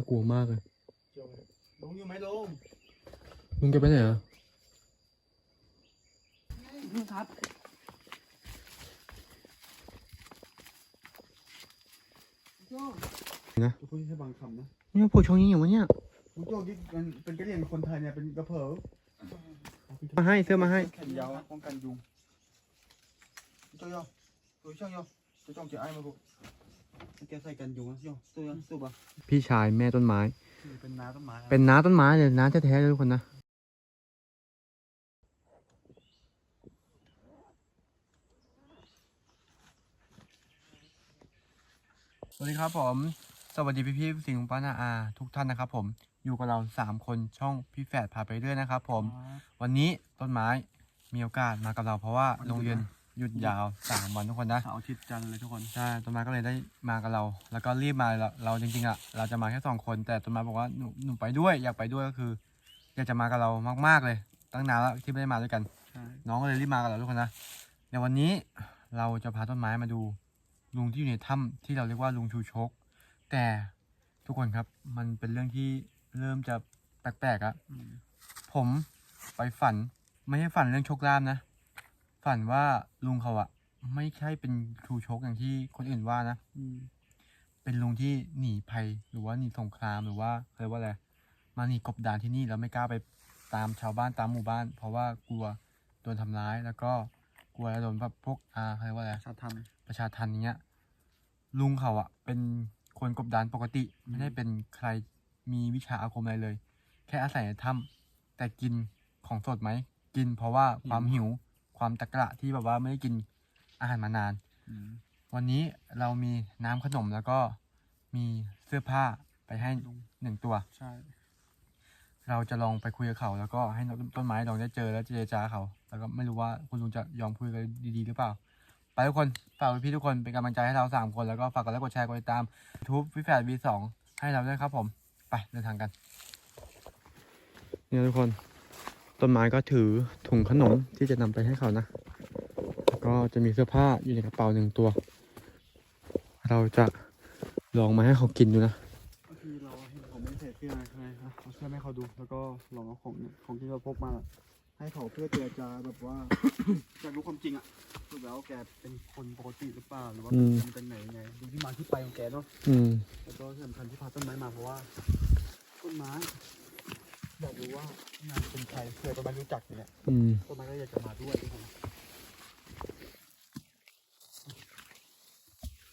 ากลัวมากเลยเจียวเลยลุงอยู่ไหมลุงลุงแกไปไหนอะครับโจ้นะจะพูดให้บางคำนะเนี่ยโผล่ช่องนี้อย่างวะเนี่ยลุงโจ้ที่มันเป็นกระเหรี่ยงคนไทยเนี่ยเป็นกระเพอมาให้เสื้อมาให้แขนยาวป้องกันยุงโจ้ยอตัวช่างยอตัวช่องจะไอ้มาบุก แกใส่กันยุงนะโจ้ตัวยอตัวบ้าพี่ชายแม่ต้นไม้ เป็นน้าต้นไม้เป็นน้าต้นไม้เลยน้าแท้ๆเลยทุกคนนะ สวัสดีครับผม สวัสดีพี่พี่ๆสิงห์ป้านาอา ทุกท่านนะครับผม อยู่กับเราสามคนช่องพี่แฝดพาไปเรื่อยนะครับผม วันนี้ต้นไม้มีโอกาสมากับเราเพราะว่าโรงเรียน หยุดยาวสามวันทุกคนนะเสาร์อาทิตย์จันทร์เลยทุกคนใช่ต้นไม้ก็เลยได้มากับเรา แล้วก็รีบมาเราเราจริงๆอะเราจะมาแค่สองคนแต่ต้นไม้บอกว่าหนูหนูไปด้วยอยากไปด้วยก็คือ อยากจะมากับเรามากๆเลย ตั้งนานแล้วที่ไม่ได้มาด้วยกัน ใช่น้องก็เลยรีบมากับเราทุกคนนะในวันนี้เราจะพาต้นไม้มาดูลุงที่อยู่ในถ้ำที่เราเรียกว่าลุงชูชก แต่ทุกคนครับมันเป็นเรื่องที่เริ่มจะแปลกๆอะ อืมผมไปฝัน ไม่ใช่ฝันเรื่องโชคลาภนะ ฝันว่าลุงเขาอะไม่ใช่เป็นครูชกอย่างที่คนอื่นว่านะ อืม เป็นลุงที่หนีภัยหรือว่าหนีสงครามหรือว่าเขาเรียกว่าอะไรมาหนีกบดานที่นี่แล้วไม่กล้าไปตามชาวบ้านตามหมู่บ้าน เพราะว่ากลัวโดนทำร้ายแล้วก็กลัวจะโดนแบบพวกอาเขาเรียกว่าอะไร ชาติธรรมประชาทันอย่างเงี้ยลุงเขาอะเป็นคนกบดานปกติอืมไม่ได้เป็นใครมีวิชาอาคมอะไรเลย แค่อาศัยในถ้ำแต่กินของสดไหม กินเพราะว่าความหิว ความตะกระที่แบบว่าไม่ได้กินอาหารมานาน อืมวันนี้เรามีน้ำขนมแล้วก็มีเสื้อผ้าไปให้หนึ่งตัว ใช่ เราจะลองไปคุยกับเขา แล้วก็ให้ต้นไม้ลองได้เจอแล้วเจรจาเขา แล้วก็ไม่รู้ว่าคุณลุงจะยอมคุยกันดีๆ หรือเปล่า ไปทุกคนฝากพี่ๆทุกคนเป็นกำลังใจให้เราสามคนแล้วก็ฝากกดไลค์กดแชร์กดติดตามทูบพี่แฝดวีสองให้เราด้วยครับผม ไปเดินทางกัน เนี่ยทุกคน ต้นไม้ก็ถือถุงขนมที่จะนำไปให้เขานะ แล้วก็จะมีเสื้อผ้าอยู่ในกระเป๋าหนึ่งตัว เราจะลองมาให้เขากินดูนะก็คือเราเห็นเขาไม่ใส่เสื้อใช่ไหมครับเอาเสื้อให้เขาดู แล้วก็ลองเอาของเนี่ยของที่เราพกมา ให้เขาเพื่อเจรจาแบบว่า อยากรู้ความจริงอะคือแล้วแกเป็นคนปกติหรือเปล่า หรือว่าอืมเป็นไหนยังไง ดูที่มาที่ไปของแกเนาะ อืม แล้วก็ที่สำคัญที่พาต้นไม้มาเพราะว่าต้นไม้ อยากรู้ว่าต้นไม้เป็นใครเผื่อต้นไม้รู้จักเนี่ยอืมต้นไม้ก็อยากจะมาด้วยทุกคน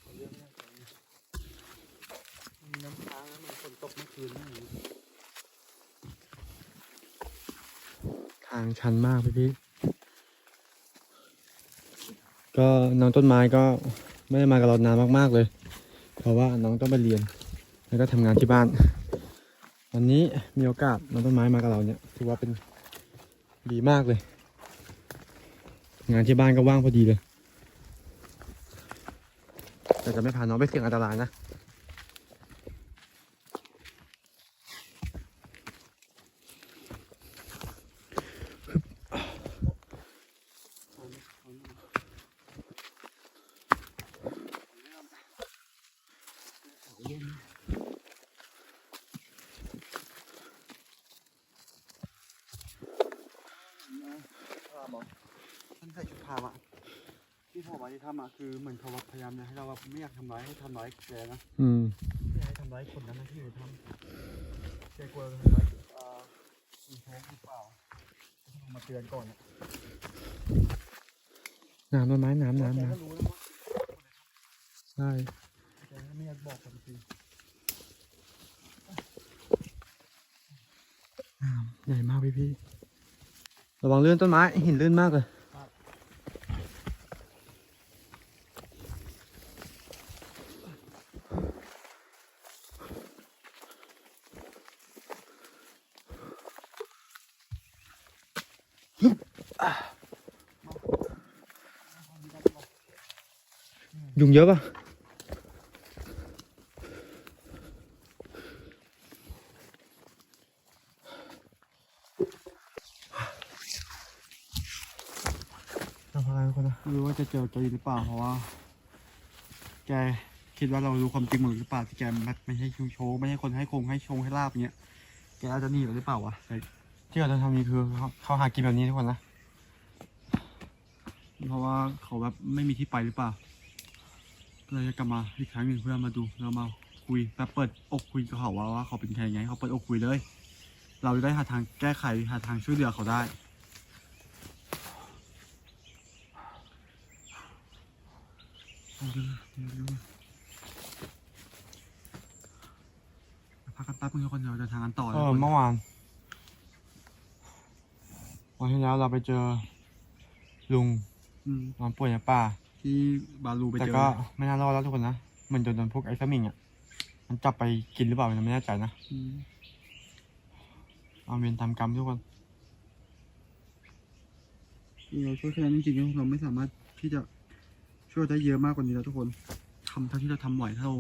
เอาเรื่องแรกก่อนนะมีน้ำค้างแล้วมันฝนตกเมื่อคืนนี่ทางชันมากพี่พี่ ก็น้องต้นไม้ก็ไม่ได้มากับเรานานมากๆเลย เพราะว่าน้องต้องไปเรียน แล้วก็ทำงานที่บ้าน วันนี้มีโอกาสนำต้นไม้มากับเราเนี่ยถือว่าเป็นดีมากเลย งานที่บ้านก็ว่างพอดีเลย แต่จะไม่พาน้องไปเสี่ยงอันตรายนะ พาบอกท่านใส่ชุดพรามอะ ที่ผมมาที่ทำอะคือเหมือนเขาแบบพยายามจะให้เราแบบไม่อยากทำร้ายให้ทำร้ายแกนะอืมไม่อยากให้ทำร้ายคนนั้นนะที่อยู่ทำแกกลัวจะทำร้ายเอ่อคุณโชคหรือเปล่าต้องมาเตือนก่อนอะน้ำต้นไม้น้ำแกน้ำก็น้รู้แล้วว่าำใช่แกไม่อยากบอกคนจริงน้ำใหญ่มากพี่พี่ระวังเลื่อนต้นไม้หินลื่นมากเลย เยอะปะทำอะไรคนนะไม่รู้ว่าจะเจอแกอีกหรือเปล่าเพราะว่า แกคิดว่าเรารู้ความจริงหมดหรือเปล่าที่แกแบบไม่ใช่ชูโชว์ไม่ใช่คนให้คงให้ชงให้ลาบอย่างเงี้ยแกอาจจะหนีเราหรือเปล่าวะแต่ที่เขาจะทำนี่คือเขาเขาหากินแบบนี้ทุกคนนะเพราะว่าเขาแบบไม่มีที่ไปหรือเปล่าก็ เลยจะกลับมาอีกครั้งหนึ่งเพื่อมาดูเรามาคุยแบบเปิดอกคุยกับเขาว่าว่าเขาเป็นใครไงเขาเปิดอกคุยเลย เราจะได้หาทางแก้ไขหาทางช่วยเหลือเขาได้เอาดูดูดูพักกันแป๊บนึงทุกคนเดี๋ยวเราเดินทางกันต่อเอนะอทุกคนเมื่อวานวันที่แล้วเราไปเจอลุงอืมนอนป่วยในป่า ที่บาลูไปแต่เจอก็ไม่น่ารอดแล้วทุกคนนะเหมือนโดนโดนพวกไอ้สมิงอะ มันจับไปกินหรือเปล่าเราไม่แน่ใจนะอืมเอาเวรทำกรรมทุกคน เราช่วยแค่นั้นจริงๆเราไม่สามารถที่จะช่วยได้เยอะมากกว่านี้แล้วทุกคนทำเท่าที่เราทำไหวถ้าเรา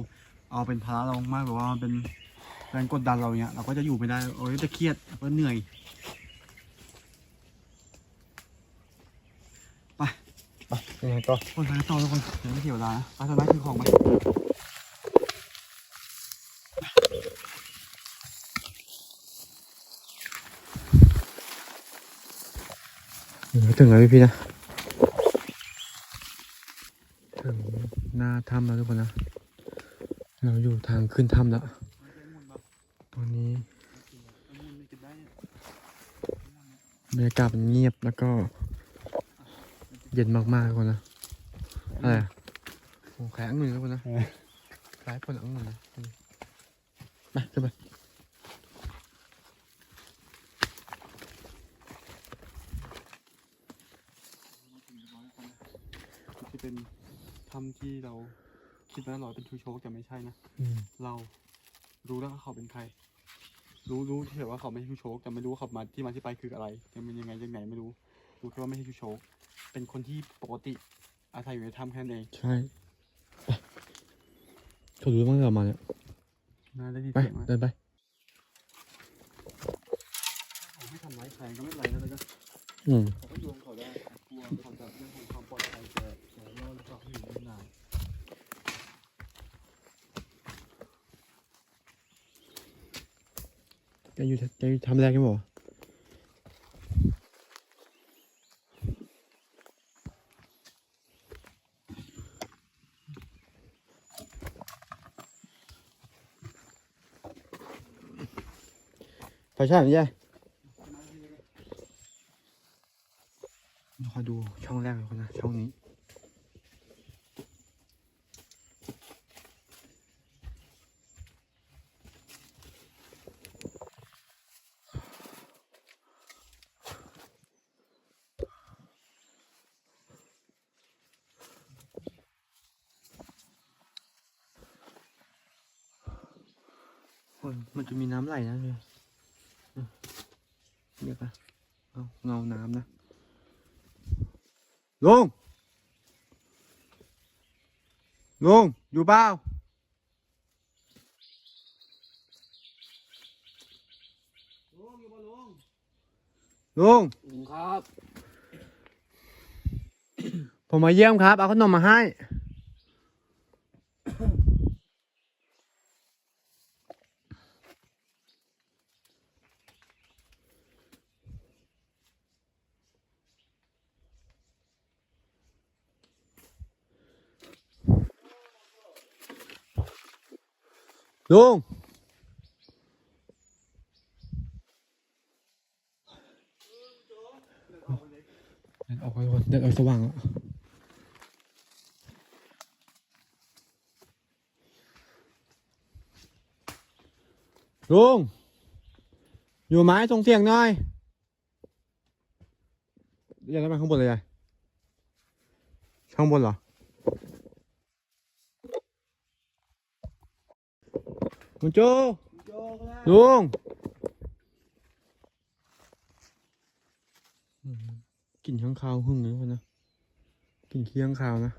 เอาเป็นภาระเรามากแบบว่ามันเป็นแรงกดดันเราเนี้ยเราก็จะอยู่ไม่ได้เราก็จะเครียดเราก็เหนื่อย ไป ยังไงก็คนไปต่อทุกคนเดี๋ยวไม่เสียเวลานะไปทำไมถือของไปถึงแล้วพี่ๆนะ ถึงหน้าถ้ำแล้วทุกคนนะ เราอยู่ทางขึ้นถ้ำแล้ว ตอนนี้บรรยากาศมันเงียบแล้วก็ เย็นมากๆทุกคนนะอะไรอะโอ้แข็งหนึ่งทุกคนนะคล้ายผลองุ่นนะไปขึ้นไปที่เป็นถ้ำที่เราคิดว่าเราเป็นชูโชกแต่ไม่ใช่นะอืมเรารู้แล้วว่าเขาเป็นใคร รู้รู้เฉยๆว่าเขาไม่ใช่ชูโชกแต่ไม่รู้ว่าเขามาที่มาที่ไปคืออะไรจะเป็นยังไงยังไงไม่รู้ รู้แค่ว่าไม่ใช่ชูโชกเป็นคนที่ปกติอาศัยอยู่ในถ้ำแค่นั้นเองใช่ไปเขารู้บ้างเหรอมาเนี่ยน่าได้ยินไปเสียงไหมเดินไปเขาไม่ทำร้ายใครก็ไม่เป็นไรนะแล้วก็อืมเขาก็โยงเขาได้กลัวเขาจะเรื่องของความปลอดภัยจะจะรอดหรือเปล่าเขาอยู่ไม่นานแกอยู่แกอยู่ทำแรกกันบ่ ไปใช่ไหมยายขอดูช่องแรกเลยคนนะช่องนี้มันจะมีน้ำไหลนะเลย เรียกอะเอาเงาน้ำนะลุงลุงอยู่เปล่าลุงลุงครับ ผมมาเยี่ยมครับ เอาขนมมาให้ ลุงเดินออกไปก่อนเดินออกสว่างแล้วลุง อยู่ไหมส่งเสียงหน่อยเรียกแล้วไปข้างบนเลยยายข้างบนเหรอ ลุงโจลุงอืมกลิ่นข้างคาวหึ่งเลยทุกคนนะกลิ่นขี้ข้างคาวนะ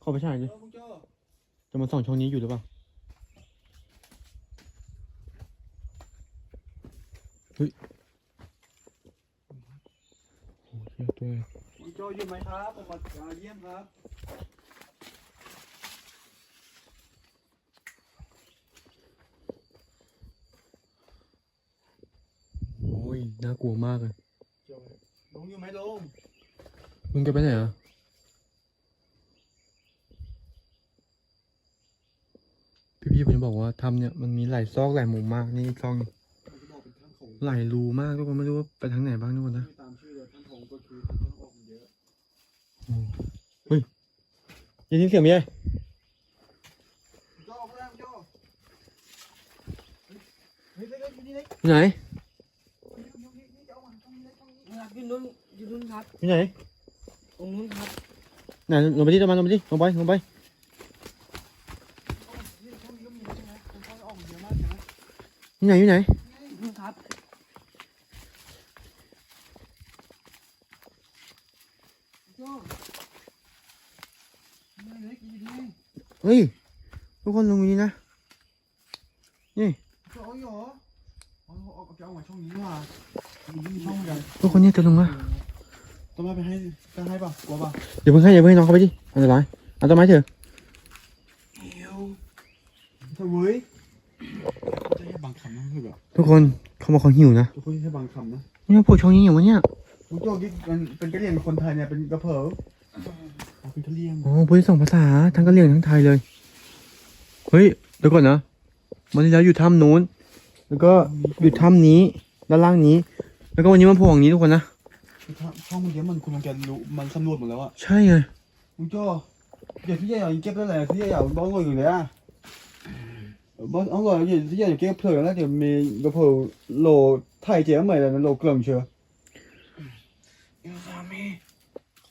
เข้าไปใช่ดิจะมาส่องช่องนี้อยู่หรือเปล่าเฮ้ยโอ้เชี่ยตัวเลยลุง โจอยู่ไหมครับผมมาเยี่ยมครับโอ้ยน่ากลัวมากเลยโจลุงอยู่ไหมลุงลุงแกไปไหนอะพี่ๆผมจะบอกว่าทำเนี่ยมันมีหลายซอกหลายมุมมากนี่อีกซอกหนึ่งผมจะบอกเป็นท่านโถงหลายรูมากทุกคนไม่รู้ว่าไปทางไหนบ้างทุกคนนะ ที่ตามชื่อเลยท่านโถงก็คือท่านต้องออกเยอะ ยินเสียงไหมยายโจพลังโจเฮ้ยเฮ้ยเฮ้ยอยู่นี่เลยอยู่ไหนอยู่นี่นี่จะเอามาตรงนี้เลยตรงนี้ครับอยู่นู้นอยู่นู้นครับอยู่ไหนตรงนู้นครับไหนลงไปดิลงมาลงไปดิลงไปลงไปนี่ตรงนี้ก็มีใช่ไหมผมก็ออกเยอะมากใช่ไหมอยู่ไหนอยู่ไหนอยู่นู้นครับ โจนี่เลยกินดี เฮ้ย ทุกคนลงอยู่นี่นะ นี่โจเอาอยู่เหรอเอาเอาเอาเอามาช่องนี้ว่ามันไม่มีช่องเหมือนกันทุกคนเนี่ยจะลงมาต้นไม้ไปให้จะให้ป่ะกลัวป่ะอย่าเพิ่งให้อย่าเพิ่งให้น้องเขาไปดิอันตรายเอาต้นไม้เถอะเธอเว้ยจะให้บางคำนะคือแบบทุกคนเขาบอกเขาหิวนะทุกคนให้บางคำนะเนี่ยพวกช่องนี้อย่างวะเนี่ยลุงโจ้ที่มันเป็นกระเหรี่ยงคนไทยเนี่ยเป็นกระเพอ เอาเป็นกะเหรี่ยงอ๋อพูดได้สองภาษาทั้งกะเหรี่ยงทั้งไทยเลย เฮ้ยเดี๋ยวก่อนนะวันที่แล้วอยู่ถ้ำนู้น แล้วก็อยู่ถ้ำนี้ด้านล่างนี้ แล้วก็วันนี้มาโผล่อย่างนี้ทุกคนนะช่องมันเยอะมันคุณมันแกรู้มันสำรวจหมดแล้วอะใช่ไงลุงโจ้เดี๋ยวที่ใหญ่เอาเก็บได้เลยที่ใหญ่เอาบ้องก็อยู่เลยอะบ้องเอาก็อยู่ที่ใหญ่เก็บเผื่อแล้วเดี๋ยวมีกระเพอโลไทยเจ๊ใหม่แล้วนะโลเกลือเชื่ออยู่สามี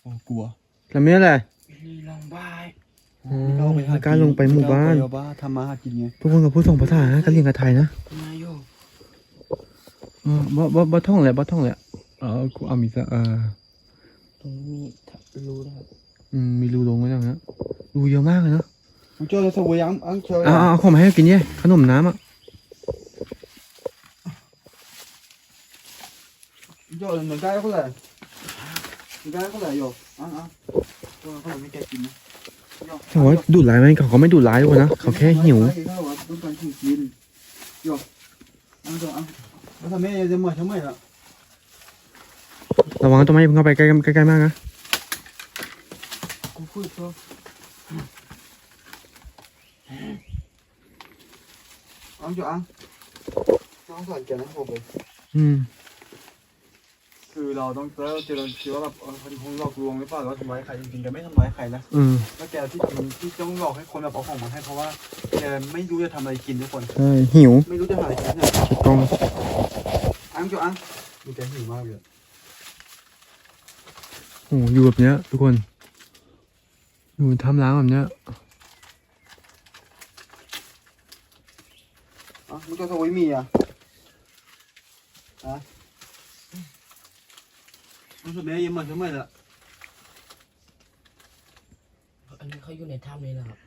โอ้กลัว แล้วไม่อะไรมีลองบายอ๋อไม่กล้าลงไปหมู่บ้านไม่กล้ไปทำมาหากินไงทุกคนก็พูดสองภาษากะเหรี่ยงกับไทยนะมาอยู่อ๋อบ่บ่บ่ท่องแหละบ่ท่องแหละเออกูเอามีซะเออตรงนี้มีรู้นะครับอืมมีรูลงไว้แล้วนะรูเยอะมากเลยเนาะลุงโจ้จะสวยยังอังเชยเอาเอาเอาของมาให้กินเนี่ยขนมน้ำอะลุงโจ้เหมือนได้เขาเลยเหมือนได้เขาเลยอยู่ อะอะตัวเขาไม่แกกินนะแต่ว่าดูดร้ายไหมเขาก็ไม่ดูดร้ายทุกคนนะเขาแค่หิวต้องการกินกินอยู่อันตัวอะแล้วทำไมจะมาทำไมล่ะระวังต้นไม้อย่าเพิ่งเข้าไปใกล้ใกล้ใกล้มากนะกูพูดตัวอังจ้ะอังน้องสอนแกนะผมเลยอืม คือเราต้องเจอเจอเราคิดว่าแบบเออคนคงหลอกลวงหรือเปล่าหรือว่าทำร้ายใครจริงๆแกไม่ทำร้ายใครนะอืมแล้วแกที่ทำที่ต้องหลอกให้คนแบบเอาของมาให้เพราะว่าแกไม่รู้จะทำอะไรกินทุกคน ใช่หิวไม่รู้จะหาอะไรกินเนี่ยถูกต้องอังจ้ะอังดูแกหิวมากเลยโอ้อยู่แบบเนี้ย ทุกคน อยู่ทำล้างแบบเนี้ย อะมันจะสวยมีอะฮะ มันจะแม่ยังมาทำไมล่ะอันนี้เขาอยู่ในถ้ำนี้นะครับ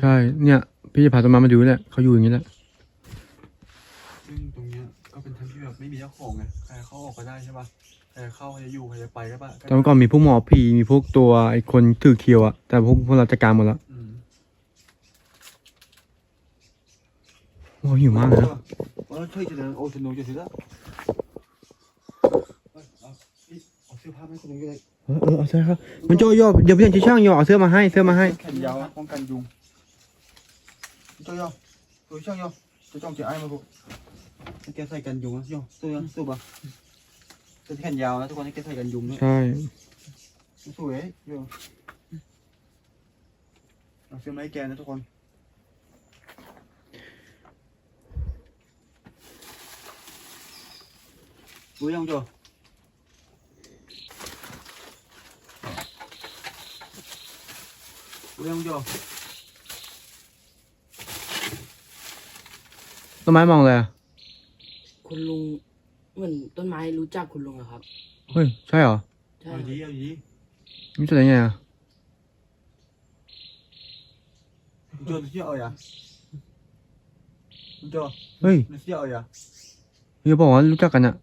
ใช่ เนี่ย พี่จะพาต้นไม้มาดูแหละเขาอยู่อย่างนี้แหละซึ่งตรงเนี้ยก็เป็นทางที่แบบไม่มีเจ้าของไงใครเข้าออกก็ได้ใช่ป่ะใครเข้าใครจะอยู่ใครจะไปก็ป่ะแต่เมื่อก่อนมีพวกหมอผีมีพวกตัวไอ้คนถือเคียวอะแต่พวกพวกเราจัดการหมดแล้วอืมโอ้หิวมากเลยนะเออช่วยจะเดินโอชโนจะสิละเอ้ยเอา นี่เอาเสื้อผ้าให้คุณลุงก็ได้เออเออเอาเสื้อครับมันโจโย่เดี๋ยวพี่จะช่างโย่เอาเสื้อมาให้เสื้อมาให้ แขนยาวนะป้องกันยุงเจ้าโยตัวช่างโยตัวจ้องจะไอ้มาพวกให้แกใส่กันยุงนะโยสู้ยังสู้ป่ะตัวที่แขนยาวนะทุกคนให้แกใส่กันยุงด้วยใช่สวยโยเอาเสื้อมาให้แกนะทุกคนรู้ยังโจ รู้ยังโจต้นไม้มองเลยอะคุณลุงเหมือนต้นไม้รู้จักคุณลุงอะครับ เฮ้ย ใช่เหรอ ใช่เอาดีเอาดีนี่จะได้ไงอะโจตัวเชี่ยวเอาอย่าโจเฮ้ยตัวเชี่ยวเอาอย่าพี่บอกว่ารู้จักกันอะ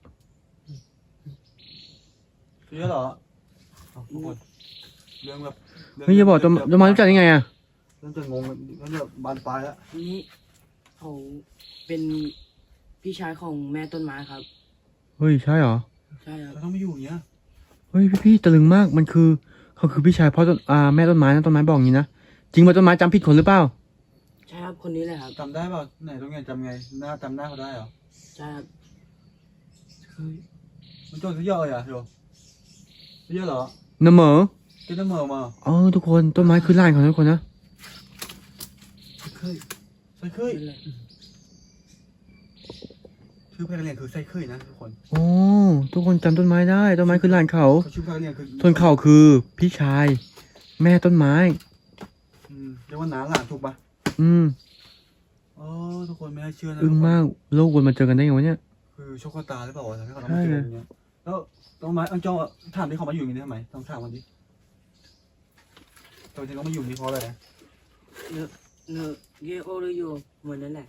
ตัวเชี่ยว เหรอครับทุกคนเรื่องแบบรื่งเฮ้ยอย่าบอกต้นต้นไม้รู้จักได้ไงอะเริ่มจะงงเริ่มจะบานปลายแล้วนี่เขาเป็นพี่ชายของแม่ต้นไม้ครับ เฮ้ยใช่เหรอใช่ครับ เราต้องมาอยู่อย่างเงี้ยเฮ้ยพี่พี่ตะลึงมากมันคือเขาคือพี่ชายพ่อต้นอ่าแม่ต้นไม้นะต้นไม้บอกอย่างนี้นะจริงป่ะต้นไม้จำผิดคนหรือเปล่าใช่ครับคนนี้เลยครับ จำได้เปล่าไหนตรงไงจำไงหน้าจำหน้าเขาได้เหรอใช่ครับเฮ้ยมันโจรเขาเยอะเลยอะโยเยอะเหรอเนอะเหมอ เจ้าเหมอมาเออทุกคนต้นไม้คือหลานของทุกคนนะไซเคยไซเคยนี่เลยชื่อเพลงเรียนคือไซเคยนะทุกคนโอ้ทุกคนจำต้นไม้ได้ต้นไม้คือหลานเขาเขาชื่อเพลงเรียนคือส่วนเขาคือพี่ชาย แม่ต้นไม้อืมเรียกว่าน้าหลานถูกปะอืมอ๋อทุกคนไม่น่าเชื่อนะอึ้งทุคนมากโลกวนมาเจอกันได้ไงวะเนี่ยคือโชคชะตาหรือเปล่าวะทำให้เขาต้องมาเจออย่างเงี้ยแล้วต้องมาอังจองอะถามที่เขามาอยู่อย่างนี้ทำไมต้องถามมันดิ ตอนที่เขามาอยู่นี่เพราะอะไรนะเนอะเนอะเยโอหรือโยเหมือนนั่นแหละ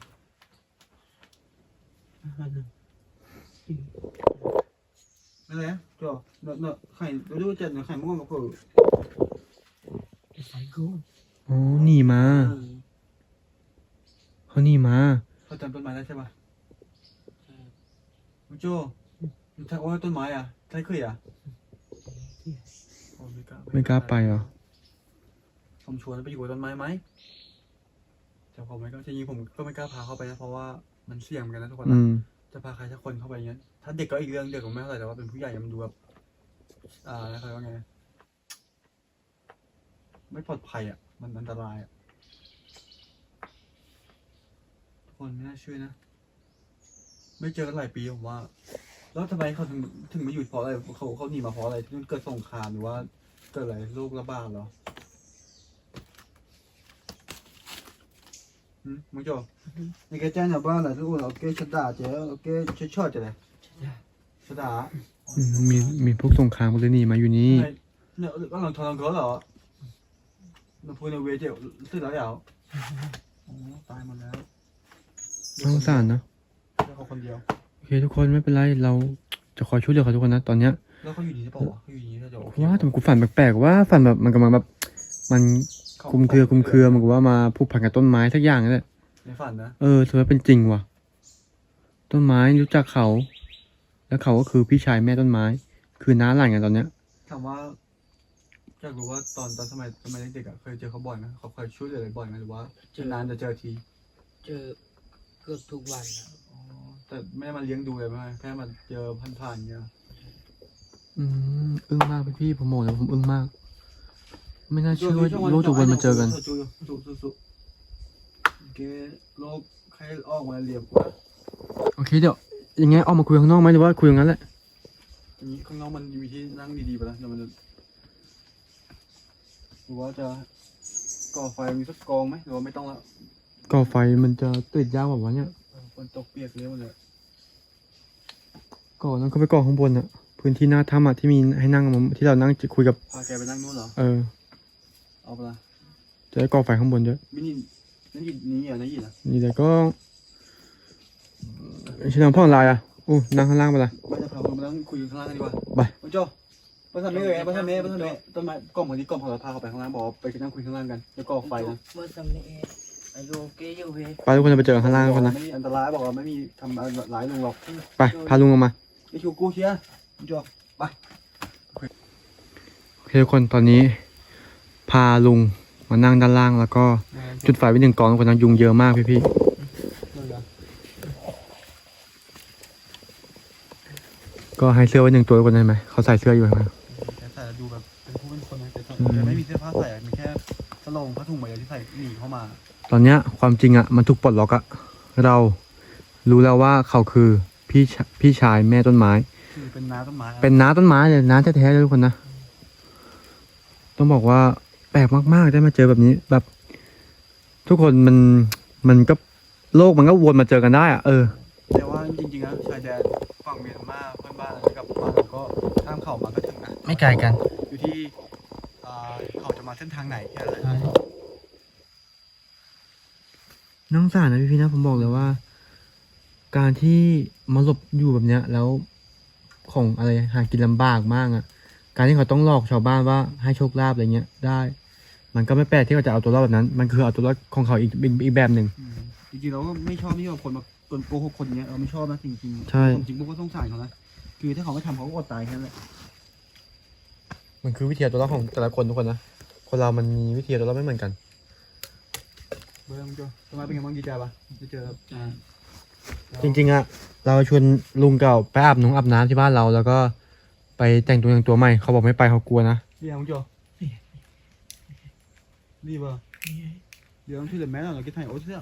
นั่นแหละจ่อเนอะเนอะไข่เราดูเจ็ดเนอะไข่ม่วงกับเผือไซโก้อ๋อหนีมาอืมเขาหนีมาเขาจำต้นไม้ได้ใช่ปะใช่ครับมึงโจ้มึงทักว่าต้นไม้อะใช่เคยอะโอ้ไม่กล้าไม่กล้าไปเหรอ ผมชวนไปอยู่กับต้นไม้ไหมแต่ผมไม่ก็จะยิงผมก็ไม่กล้าพาเข้าไปนะเพราะว่ามันเสี่ยงเหมือนกันนะทุกคนอืนะมจะพาใครสักคนเข้าไปอย่างเงี้ยถ้าเด็กก็อีกเรื่องเด็กผมไม่เท่าไหร่แต่ว่าเป็นผู้ใหญ่มันดูแบบอ่าอะไรว่าไงไม่ปลอดภัยอะ มันอันตรายอะทุกคนไม่น่าเชื่อนะ ไม่เจอกันหลายปีผมว่า แล้วทำไมเขาถึงถึงมาอยู่เพราะอะไรเขาเขาหนีมาเพราะอะไรที่มันเกิดสงครามหรือว่าเกิดอะไรโรคระบาดเหรอ หืมมึงโจ你给讲讲吧了，如果我给吃大姐，我给吃巧姐嘞，吃大。 อืมมีมีพวกสงครามก็เลยหนีมาอยู่นี่ เนี่ยเนี่ยกำลังทรมานเหรอเราพูดในเวทีตื่นแล้วเหรอโอ้ตายหมดแล้ว น่าสงสารนะ เดี๋ยวเขาคนเดียว โอเคทุกคนไม่เป็นไรเราจะคอยช่วยเหลือเขาทุกคนนะตอนเนี้ย แล้วเขาอยู่นี่หรือเปล่าวะเขาอยู่นี่น่าจะโอเค ว่าแต่กูฝันแปลกๆว่าฝันแบบมันกำลังแบบมัน คลุมเครือคลุมเครือมันก็ว่ามาผูกพันกับต้นไม้สักอย่างนั่นแหละในฝันนะเออถือว่าเป็นจริงว่ะ ต้นไม้รู้จักเขา แล้วเขาก็คือพี่ชายแม่ต้นไม้ คือน้าหลานกันตอนเนี้ยถามว่าอยากรู้ว่าตอนตอนสมัยสมัยเด็กๆอะเคยเจอเขาบ่อยไหมเขาเคยช่วยเหลืออะไรบ่อยไหมหรือว่าเจอนานจะเจอทีเจอเกือบทุกวันครับอ๋อแต่ไม่ได้มาเลี้ยงดูเลยไหมแค่มาเจอผ่านๆเงี้ย อืม อึ้งมากพี่ๆผมบอกเลยผมอึ้งมาก ไม่น่าเชื่อว่าโลกจะวนมาเจอกันสู้ๆสู้ๆโอเคโลกใครออกมาเรียบกว่าโอเคเดี๋ยวยังไงออกมาคุยข้างนอกไหมหรือว่าคุยอย่างนั้นแหละอันนี้ข้างนอกมันมีที่นั่งดีๆไปแล้วเดี๋ยวมันจะหรือว่าจะก่อไฟมีสักกองไหมหรือว่าไม่ต้องละก่อไฟมันจะติดยากกว่าวะเนี่ยเออฝนตกเปียกเละหมดเลยก่อนั้นก็ไปก่อข้างบนอะพื้นที่หน้าถ้ำอะที่มีให้นั่งที่เรานั่งคุยกับพาแกไปนั่งนู่นเหรอเออ เอาไปละจะได้ก่อไฟข้างบนด้วยไม่นี่นั่นยินนี่อะนั่นยินอะนี่แต่ก็ชินองพ่องลายอะอู้นั่งข้างล่างไปละไม่จะพาคุณมานั่งคุยกันข้างล่างกันดีกว่าไปมาโจไปทำเมย์เลยไปทำเมย์ไปทำเมย์ต้นไม้กล้องคนนี้กล้องของเราพาเขาไปข้างล่างบอกว่าไปนั่งคุยข้างล่างกันแล้วก่อไฟนะเมื่อสำเนียงอายุเกยอยู่เวไปทุกคนจะไปเจอกันข้างล่างกันนะไม่มีอันตรายบอกว่าไม่มีทำอะไรร้ายลุงหรอกไปพาลุงลงมาไอชูกูเชียร์มาโจไปโอเคทุกคนตอนนี้ พาลุงมานั่งด้านล่างแล้วก็จุดไฟไว้หนึ่งกองทุกคนนะยุงเยอะมากพี่พี่ๆก็ให้เสื้อไว้หนึ่งตัวทุกคนได้ไหมเขาใส่เสื้ออยู่ไหมแต่ใส่ดูแบบเป็นผู้เป็นคนนะแต่อืมแต่ไม่มีเสื้อผ้าใส่มีแค่สโลงผ้าถุงใบเดียวที่ใส่หนีเข้ามา ตอนเนี้ยความจริงอะมันถูกปลดล็อกอะเรารู้แล้วว่าเขาคือพี่ชพี่ชายแม่ต้นไม้คือเป็นน้าต้นไม้อะเป็นน้าต้นไม้เลยน้าแท้ๆเลยทุกคนนะ ต้องบอกว่า แปลกมากๆ ได้มาเจอแบบนี้ แบบ ทุกคนมันมันก็โลกมันก็วนมาเจอกันได้อะเออ แต่ว่าจริงๆนะชายแดนฝั่งเมียนมาเพื่อนบ้านอะไรกับบ้านเราก็ข้ามเขามาก็ถึงนะไม่ไกลกัน อยู่ที่อ่าเขาจะมาเส้นทางไหนแค่นั้นแหละน้องสารนะพี่พี่ๆนะผมบอกเลยว่า การที่มาหลบอยู่แบบเนี้ย แล้วของอะไรหากินลำบากมากอะการที่เขาต้องหลอกชาวบ้านว่าให้โชคลาภอะไรเงี้ยได้ มันก็ไม่แปลกที่เขาจะเอาตัวรอดแบบนั้น มันคือเอาตัวรอดของเขาอีกอีกอีกแบบหนึ่ง อืมจริงๆเราก็ไม่ชอบที่แบบคนมาคนโกหกคนเนี้ยเราไม่ชอบนะจริงๆใช่ ผมจริงๆพวกก็สงสารเขานะคือถ้าเขาไม่ทำเขาก็อดตายแค่นั้นแหละมันคือวิธีเอาตัวรอดของแต่ละคนทุกคนนะ คนเรามันมีวิธีเอาตัวรอดไม่เหมือนกัน เบอร์มึงจ้ะทำไมเป็นไงบ้างดีใจปะจะเจอแบบอ่าจริงๆอะเราชวนลุงเก่าไปอาบน้องอาบน้ำที่บ้านเราแล้วก็ไปแต่งตัวอย่างตัวใหม่ เขาบอกไม่ไปเขากลัวนะ เรียกมึงจ้ะ รีบอะเดี๋ยวต้องช่วยเหลือแม่หน่อยเราคิดไทยโอ้เสื้อ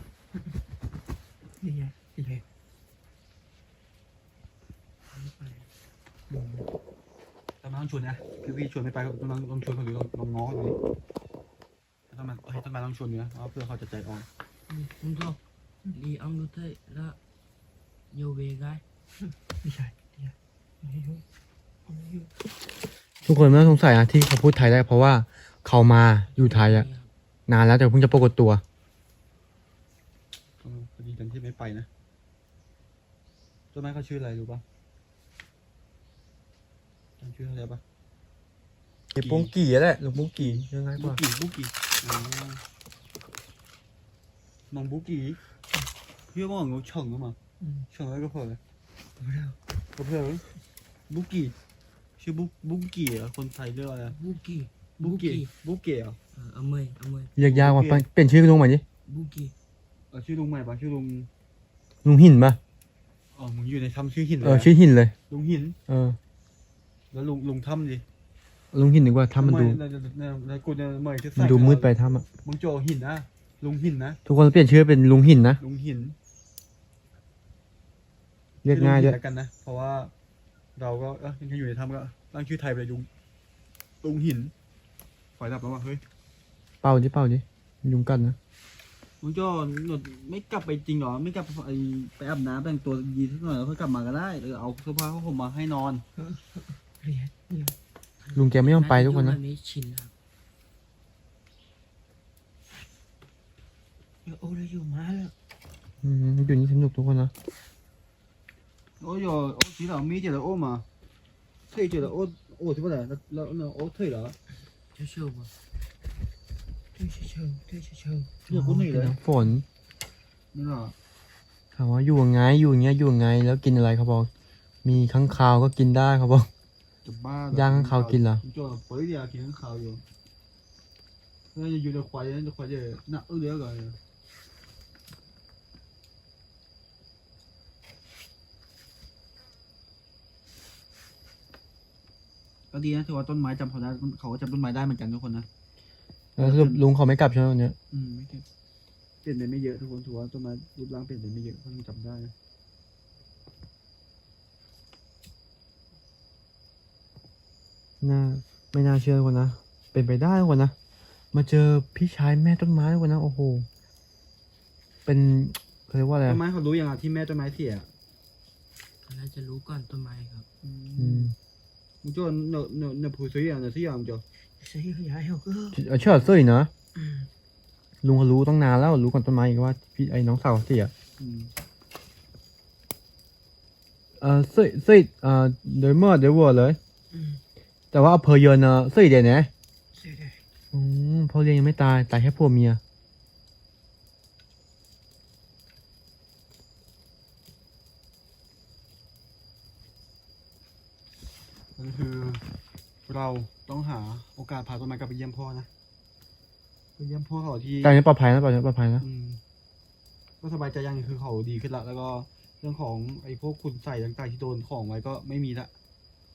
นี่ไงนี่ไงตอนนั้นชวนนะพี่พี่ชวนไม่ไปก็ต้องต้องชวนเขาหรือลองง้อดูดิต้องมาให้ต้นไม้ต้องชวนเนื้อเพราะเพื่อเขาจะใจอ่อนลุงก็ลีอังดูเถอะแล้วโยเวกายไม่ใช่เนี่ยไม่รู้ไม่รู้ทุกคนไม่ต้องสงสัยนะที่เขาพูดไทยได้เพราะว่าเขามาอยู่ไทยอะ นานแล้วแต่เพิ่งจะปรากฏตัวเออพอดีกันที่ไม่ไปนะต้นไม้เขาชื่ออะไรรู้ปะจำชื่อเขาได้ปะ เก็บปุ้งกี่แหละหลวงปุ้งกี่ยังไงกบุว่ากี้บุกี้อ๋อน้องบุกี้เพื่อนว่าเขาเฉิงอะมาเฉิงอะไรก็เพื่อนเลยก็เพื่อนเลยบุกี้ชื่อบุบุกี้เหรอคนไทยเรียกอะไรอะบุกี้บุกี้บุกี้เหรอ เออเอาเมยเอาเมยเรียกยากว่าเปลี่ยนชื่อลุงใหม่ดิบุกี้เออชื่อลุงใหม่ปะชื่อลุงลุงหินปะอ๋อมึงอยู่ในถ้ำชื่อหินเลเอยอชื่อหินเลย ลุงหิน เออ แล้วลุงลุงถ้ำดิลุงหินดีกว่าถ้ามันดูในในในในกูเนี่ยเหมยจะมันใส่ดูมืดไปถ้ามันมึงโจหินนะลุงหินนะทุกคนเปลี่ยนชื่อเป็นลุงหินนะลุงหินเรียกง่ายด้วยชื่อลุหินแล้วกันนะ เพราะว่าเราก็เออยังอยู่ในถ้ำก็ตั้งชื่อไทยไปเลยลุงลุงหินไฟดับแล้วว่ะเฮ้ยเป่าดิเป่าดิยุงกัดนะมึงโจหนดไม่กลับไปจริงเหรอ ไม่กลับไปไปอาบน้ำแต่งตัวดีสักหน่อยแล้วค่อยกลับมาก็ได้หรือเอาเสื้อผ้าเขาผมมาให้นอนเรียนเนี่ยลุงแกไม่ยอมไปทุกคนนะาจไม่ชินครับโอ้ยอยู่มาแล้วอืมอยู่นี่สนุกทุกคนนะโอ้ยโอ้ทีเรามีเจอแล้วโอ้มาเท่เจอแล้วโอ้โอ้ที่ว่าไหนแล้วแล้วโอ้เท่เหรอเชื่อเชื่อป่ะเท่เชิงเท่เชิงอ๋อเป็นน้ำฝน นี่เหรอถามว่าอยู่ยังไงอยู่อย่างเงี้ยอยู่ยังไง แล้วกินอะไรเขาบอก มีข้างคาวก็กินได้เขาบอก จะบ้าย่างข้างคาวกินเหรอมึงโจปล่อยเดียวกินข้างคาวอยู่แล้วจะอยู่ในควายในควายจะหนักเออเดียวกันก็ดีนะถือว่าต้นไม้จำเขาได้เขาก็จำต้นไม้ได้เหมือนกันทุกคนนะ แล้วสรุปลุงเขาไม่กลับใช่ไหมวันเนี้ยอืมไม่เก็บเปลี่ยนไปไม่เยอะทุกคนถือว่าต้นไม้รูปร่างเปลี่ยนไปไม่เยอะเขายังจำได้นะน่าไม่น่าเชื่อทุกคนนะ เป็นไปได้ทุกคนนะ มาเจอพี่ชายแม่ต้นไม้ทุกคนนะโอ้โห เป็นเขาเรียกว่าอะไรต้อะนไม้เขารู้ยังอะที่แม่ต้นไม้เสียเขาน่าจะรู้ก่อนต้นไม้ครับ อืมมึงจ้เนอะเนอะเนอะผู้ซื้ออย่างเนอะ ซื้ออย่างมึงจ้ใช่ยายเขาก็เออเชื่อเสื้อนะลุงเขารู้ตั้งนานแล้วรู้ก่อนต้นไม้อีกว่าพี่ไอ้น้องสาวเขาเสียอืมเออเสื้อเสื้อเอ่อเดี๋ยวเมื่อเดี๋ยววัวเลย แต่ว่าอำเภอเยินเนอะเสื้อเดียวเนี่ยใช่ได้อืมพ่อเลี้ยงยังไม่ตายตายแค่ผัวเมีย นั่นคือ เราต้องหาโอกาสพาต้นไม้กลับไปเยี่ยมพ่อนะไปเยี่ยมพ่อเขาที่ตอนนี้ปลอดภัยนะตอนนี้ปลอดภัยนะอืมก็สบายใจอย่างหนึ่งคือเขาดีขึ้นละแล้วก็เรื่องของไอ้พวกคุณใส่ต่างๆที่โดนของไว้ก็ไม่มีละ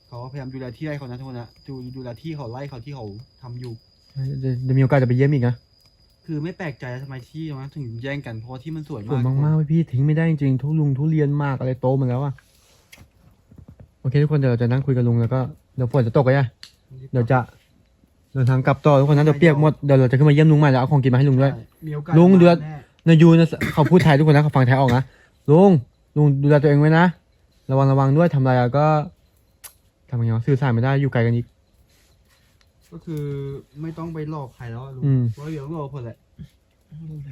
เขาพยายามดูแลที่ไร่เขานะทุกคนนะดูดูแลที่เขาไร่เขาที่เขาทำอยู่ เดี๋ยวเดี๋ยวมีโอกาสจะไปเยี่ยมอีกนะคือไม่แปลกใจทำไมที่มันถึงแย่งกันเพราะว่าที่มันสวยสวยมากมากๆเว้ยพี่ทิ้งไม่ได้จริงๆทุลุงทุเรียนมากอะไรโตหมดแล้วอะโอเคทุกคนเดี๋ยวเราจะนั่งคุยกับลุงแล้วก็ เดี๋ยวฝนจะตกกันยังเดี๋ยวจะเดินทางกลับต่อทุกคนนะเดี๋ยวเปียกหมดเดี๋ยวเราจะขึ้นมาเยี่ยมลุงใหม่แล้วเอาของกินมาให้ลุงด้วยใช่มีโอกาสลุงเดือดแน่นายยูนะเขาพูดไทยทุกคนนะเขาฟังไทยออกนะลุงลุงดูแลตัวเองไว้นะระวังระวังด้วยทำอะไรอะก็ทำยังไงวะสื่อสารไม่ได้อยู่ไกลกันอีก ก็คือไม่ต้องไปหลอกใครแล้วอะลุงอืม เพราะเดี๋ยวหลอกคนแหละ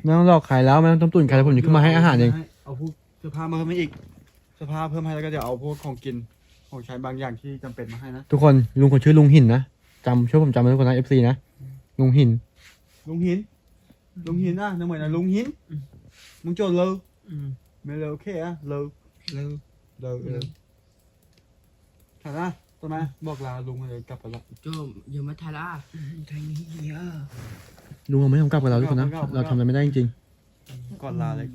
ไม่ต้องหลอกใครแล้วไม่ต้องต้มตุ๋นใครแล้วผมจะขึ้นมาให้อาหารเองเอาพวกเสื้อผ้ามาเพิ่มให้อีกเสื้อผ้าเพิ่มให้แล้วก็เดี๋ยวเอาพวกของกิน ของใช้บางอย่างที่จำเป็นมาให้นะ ทุกคนลุงคนชื่อลุงหินนะจำช่วยผมจำไว้ทุกคนนะ FC นะลุงหิน ลุงหิน ลุงหินอะนึกเหมือนนะลุงหิน มึงโจทย์เลยอืมไม่เลยโอเคอะเลยแล้วเลยเลยถ่ายนะต้นไม้บอกลาลุงเลยกลับไปละ โจมอย่ามาทาร่าไทยนี่เยอะลุงเอาไม่ทำกลับกับเราทุกคนนะ ไม่เอาไม่เราเอาทำอะไรไม่ได้จริงก่อนลาเลย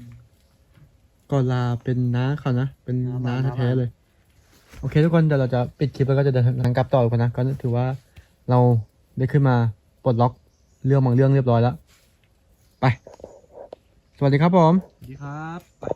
ๆก่อนลาเป็นน้าเขานะเป็นน้าน้าบ้านแท้น้าบ้านๆเลย โอเคทุกคนเดี๋ยวเราจะปิดคลิปแล้วก็จะเดินทางกลับต่อกันนะก็ถือว่าเราได้ขึ้นมาปลดล็อกเรื่องบางเรื่องเรียบร้อยแล้ว ไป สวัสดีครับผม สวัสดีครับ